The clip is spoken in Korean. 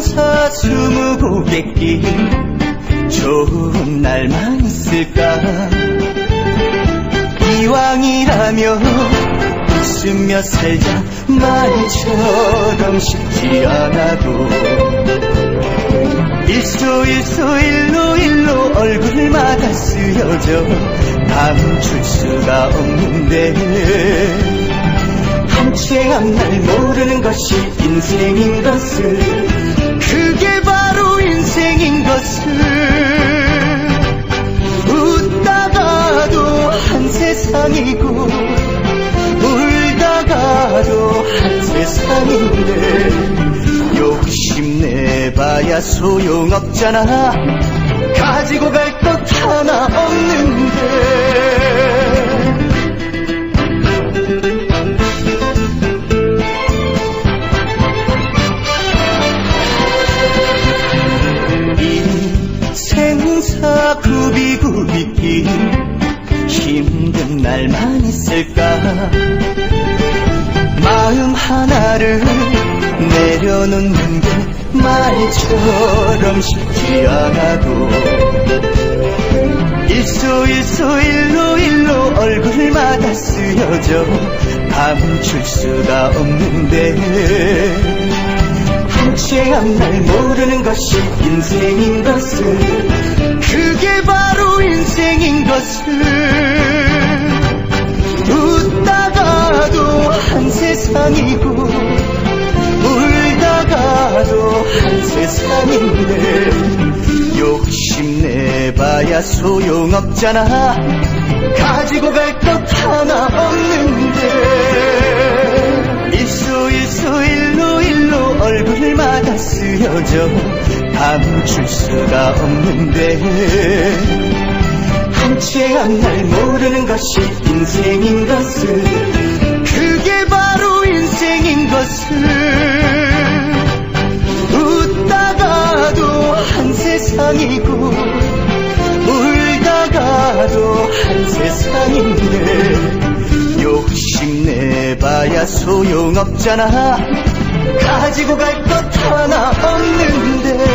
혼자 주무보겠긴 좋은 날만 있을까? 이왕이라면 웃으며 살자 말처럼 쉽지 않아도 일소 일소 일로 일로 얼굴마다 쓰여져 감출 수가 없는데 한채 앞날 모르는 것이 인생인 것을 세상이고 울다가도 한 세상인데 욕심내봐야 소용없잖아. 가지고 갈 것 하나 없는데. 굽이굽이 힘든 날만 있을까? 마음 하나를 내려놓는 게 말처럼 쉽지 않아도 일소 일소 일로 일로 얼굴마다 쓰여져 감출 수가 없는데 한채 앞날 모르는 것이 인생인 것을 그게 바로 인생인 것을 세상이고 울다가도 한 세상인데 욕심내봐야 소용없잖아. 가지고 갈 것 하나 없는데. 일소 일소 일로 일로 얼굴마다 쓰여져 감출 수가 없는데. 한채 앞날 모르는 것이 인생인 것을 것을 웃다가도 한 세상이고 울다가도 한 세상인데 욕심내봐야 소용없잖아. 가지고 갈 것 하나 없는데